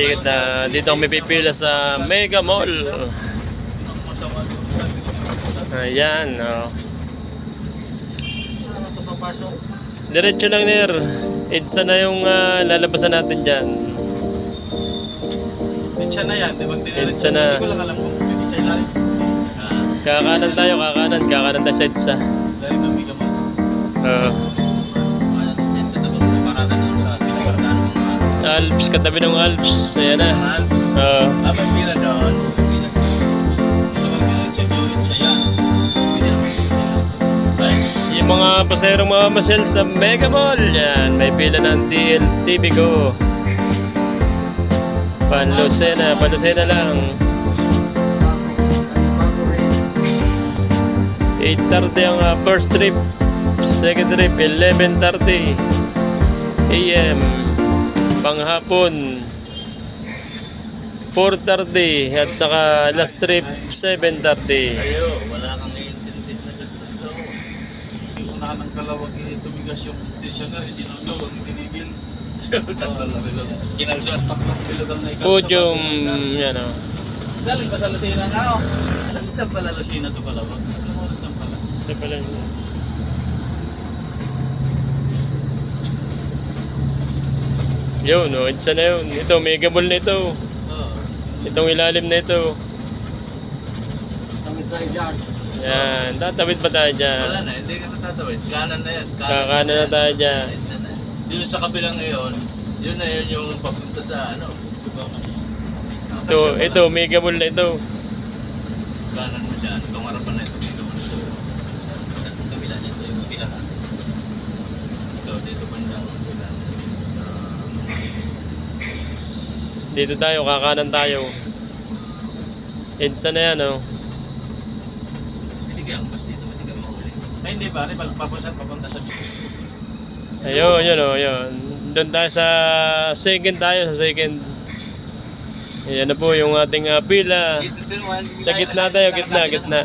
katikat na dito kami pipila sa Mega Mall. Ayan, oh. Diretso lang nir. Idsa na yung ah, lalabasan natin dyan. Pizza na yan, di ba? Pizza na. Hindi ko lang alam kung pwede siya ilalim. Ah, Kakanan tayo, kakanan. Kakanan tayo sa Idsa. dahil ng Mega Mall. Oo. Pizza Alps, katabi ng Alps. Ayan na. Alps. Oo. Habang pila doon, Yung mga paserong mga masel sa Mega Mall. Yan, may pila ng DLTV ko. Panlusena, panlusena lang. 8.30 ang ah, first trip. Second trip, 11.30 AM. Panghapon, 4.30. At saka last trip, 7.30. Ayo, wala kang iintindi na gastos daw. Unahan ng kalawag tumigas yung tensioner, hindi na daw, huwag tinigil. Podium, yan o. Galing pa sa Lucena nga oh. Alam mo pala Lucena to kalawag? Alam mo saan pala? Ito pala yun. No, isa na yun. Ito, mega ball na ito. Oo. Itong ilalim na ito. Tamid tayo dyan. Yan, tatawid pa tayo Wala dyan. na, hindi ka natatawid. Kanan na yan. Kakanan na tayo dyan. Na. Yun sa kabilang ngayon, yun na yun yung papunta sa ano. Ito, ito, mega ball na ito. Kanan mo dyan. Itong harapan na ito. Dito mo ito. Sa kabila nito yung kabilaan. Ito, dito bandang kabilaan. Dito tayo, kakanan tayo. EDSA na yan, oh. Binigang, mas dito matigang mahuli. Ay hindi pare, pagpapasan papunta sa dito. Ayun, yun, oh, yun. Doon tayo sa second tayo, sa second. Ayan na po yung ating ah, pila. Sa gitna tayo, gitna, gitna.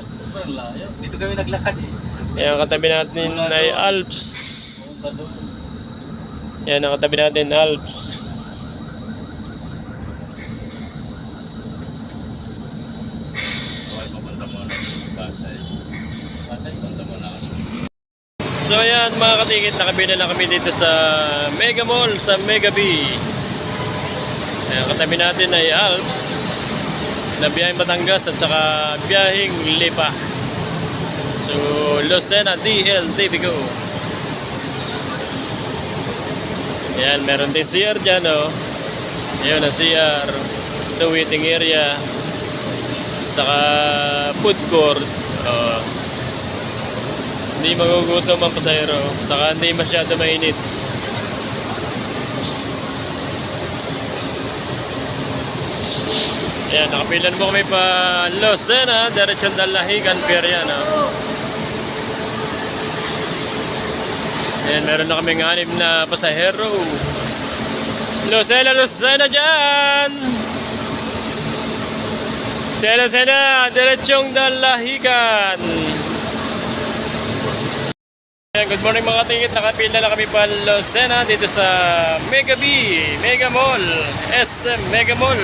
Dito kami naglakad eh. Ayan, katabi natin ay Alps. Ayan, ang katabi natin, Alps. Okay, papunta muna ako sa Pasay. Pasay, punta muna ako sa So ayan mga katikit, nakabila na kami dito sa Mega Mall, sa Mega B. Ayan, katabi natin ay Alps na biyaheng Batangas at saka biyaheng Lipa. So, Lucena DL Tibico. Ayan, meron din CR dyan, oh. Ayan ang CR. Ito waiting area. Saka food court. Oh. Hindi magugutom ang pasahero. Saka hindi masyado mainit. Ayan, nakapilan mo kami pa Lucena, Diretsyon Dalahigan, Pierian. Oh. Ayan, meron na kaming anim na pasahero. Lucena, Lucena dyan! Lucena, Lucena, Diretsyong Dalahigan. Good morning mga tingit. Nakapila na kami pa Lucena dito sa Mega B, Mega Mall, SM Mega Mall.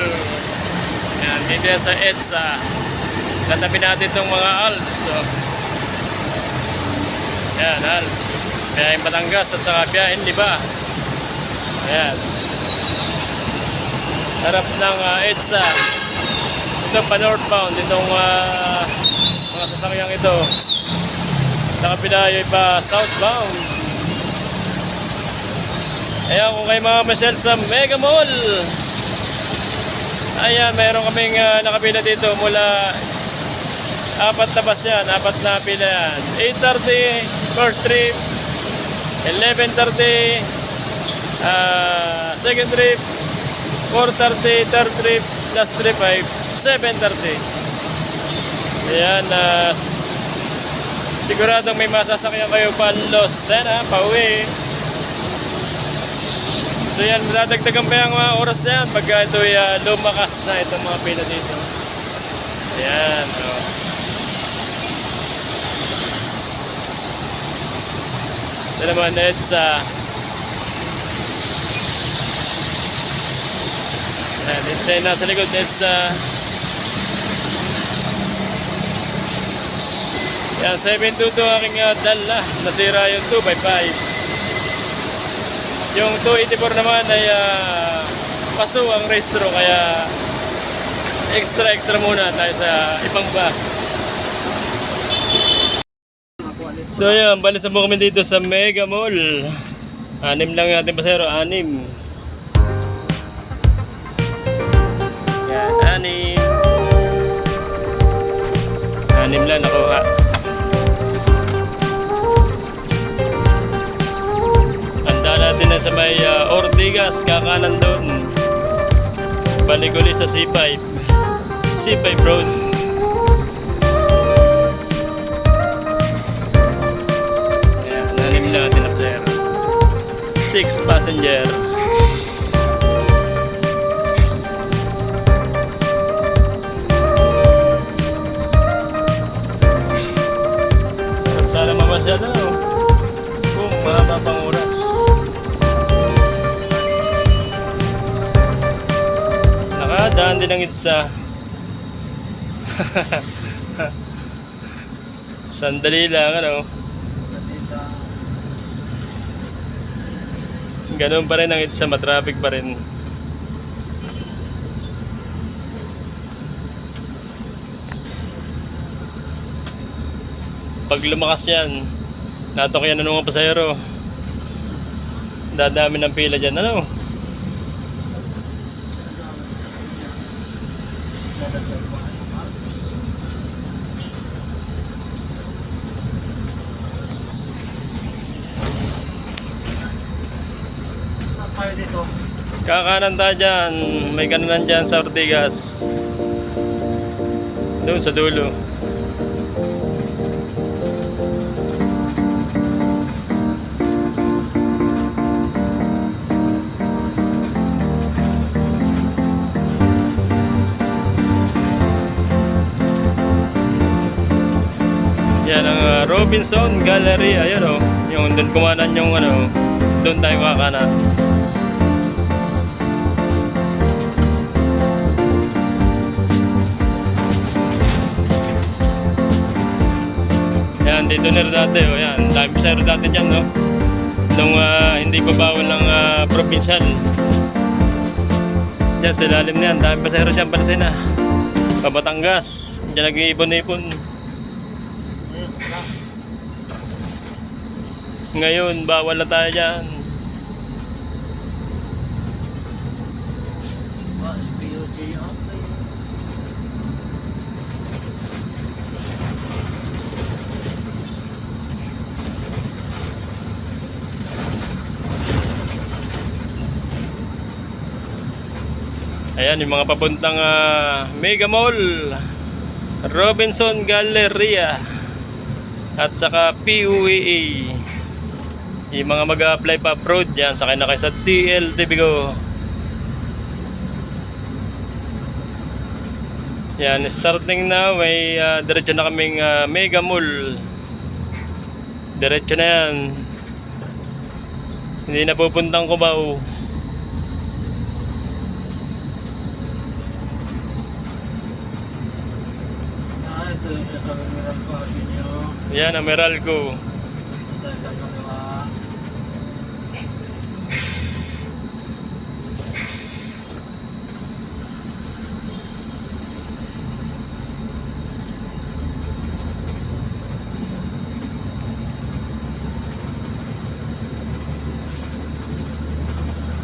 Ayan, dito yan sa EDSA. Tatabi natin itong mga Alps. Oh. Ayan, Alps. Biyahin Batangas at saka biyahin Liba. Ayan. Harap ng uh, EDSA. Ito pa northbound. Itong ah, mga sasakyang ito. Sa kapila yung iba southbound. Ayan, kung kayo mga masyal sa Mega Mall. Ayan, mayroon kaming uh, nakapila dito mula apat na bus yan, apat na pila yan. 8.30 first trip, 11.30 uh, second trip, 4.30 third trip, last trip ay 7.30. Ayan, uh, Siguradong may masasakyan kayo pa Lucena, pauwi. So yan, dadagdagan pa yung mga oras na yan pagka ito ay uh, lumakas na itong mga pila dito. Ayan, oh. Ito naman, it's uh, Ayan, it's ay nasa likod. It's uh, Yan, 722 aking uh, dala. Nasira yung 255. Yung 284 naman ay uh, paso ang restro kaya extra extra muna tayo sa ibang bus. So yan, balis na po kami dito sa Mega Mall. Anim lang yung ating pasero, anim. Yan, anim. Anim lang nakuha. Natin na sa may uh, Ortigas, kakanan doon. Balik ulit sa C5. C5 Road. Ayan, nanim natin up there. Six passenger. Sana mamasyal na, no? Kung mahaba pang oras. Din ang itsa. Sandali lang, ano? Ganun pa rin ang itsa, matraffic pa rin. Pag lumakas yan, natok yan ng mga pasahero. Dadami ng pila dyan, ano? Tayo dito? Kakanan tayo dyan. May kananan dyan sa Ortigas. Doon sa dulo. Yan ang uh, Robinson Gallery. Ayan o. yung doon kumanan yung ano. Doon tayo kakanan. Yan, dito na rin dati. O, yan, dami pasero dati dyan, no? Nung ah, hindi pa bawal ng uh, provincial. Yan, sa ilalim na yan. Dami pasero dyan, palasay na. Pabatangas. Diyan nag-iipon-ipon. Ngayon, bawal na tayo dyan. Ayan, yung mga papuntang ah, Mega Mall, Robinson Galleria, at saka PUEA. Yung mga mag-apply pa abroad yan, sakay na kayo sa TL Tibigo. Yan, starting na, may ah, diretso na kaming ah, Mega Mall. Diretso na yan. Hindi na pupuntang Cubao. Ah, ito yung sinasabi ng Meral ko ninyo. Yan, ang Meralco.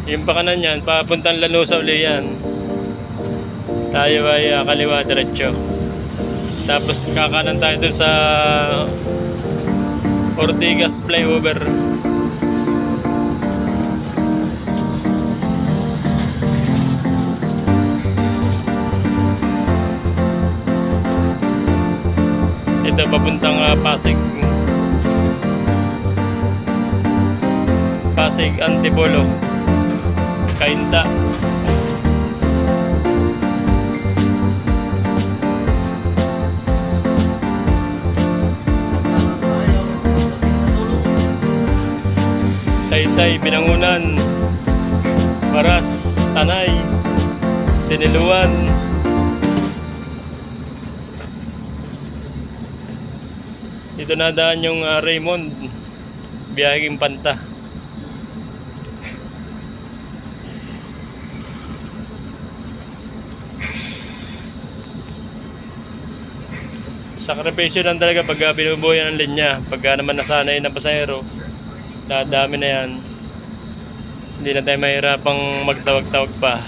Yung pakanan yan, papuntang Lanusa uli yan. Tayo ay ah, kaliwa diretso. Tapos kakanan tayo dun sa Ortigas flyover. Ito papuntang ah, Pasig. Pasig Antipolo. Tulong. Taytay, Binangunan, Maras, Tanay. Siniluan. Dito nadaan yung ah, Raymond. Biyaheng Panta. Sakripisyo lang talaga pag uh, binubuhay ang linya. Pagka naman nasanay ng pasahero, dadami na yan. Hindi na tayo mahirapang magtawag-tawag pa.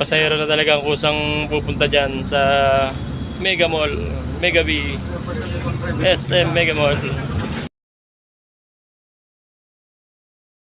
Pasahero na talaga ang kusang pupunta dyan sa Mega Mall, Mega B, SM Mega Mall.